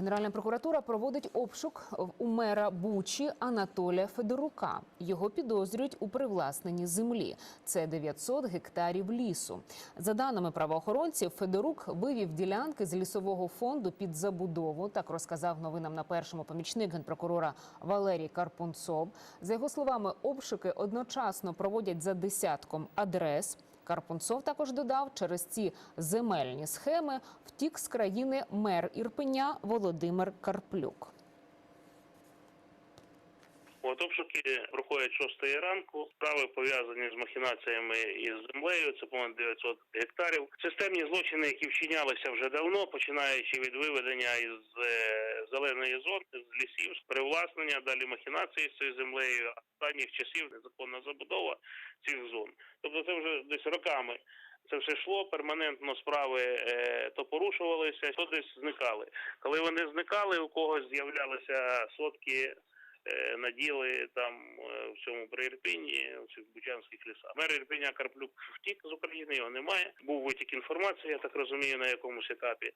Генеральна прокуратура проводить обшук у мера Бучі Анатолія Федорука. Його підозрюють у привласненні землі. Це 900 гектарів лісу. За даними правоохоронців, Федорук вивів ділянки з лісового фонду під забудову. Так розказав новинам на першому помічник генпрокурора Валерій Карпунцов. За його словами, обшуки одночасно проводять за десятком адрес. Карпунцов також додав, через ці земельні схеми втік з країни мер Ірпеня Володимир Карплюк. От обшуки проходять 6 ранку. Справи пов'язані з махінаціями із землею. Це понад 900 гектарів. Системні злочини, які вчинялися вже давно, починаючи від виведення із е, зеленої зони з лісів, з привласнення, далі махінації з цією землею. Останніх часів незаконна забудова цих зон. Тобто, це вже десь роками. Це все йшло перманентно справи е, то порушувалися, то десь зникали. Коли вони зникали, у когось з'являлися сотки е, наділи там е, в цьому при Ірпіні, в цих бучанських лісах. Мер Ірпіня Карплюк втік з України, його немає. Був витік інформації, я так розумію, на якомусь етапі.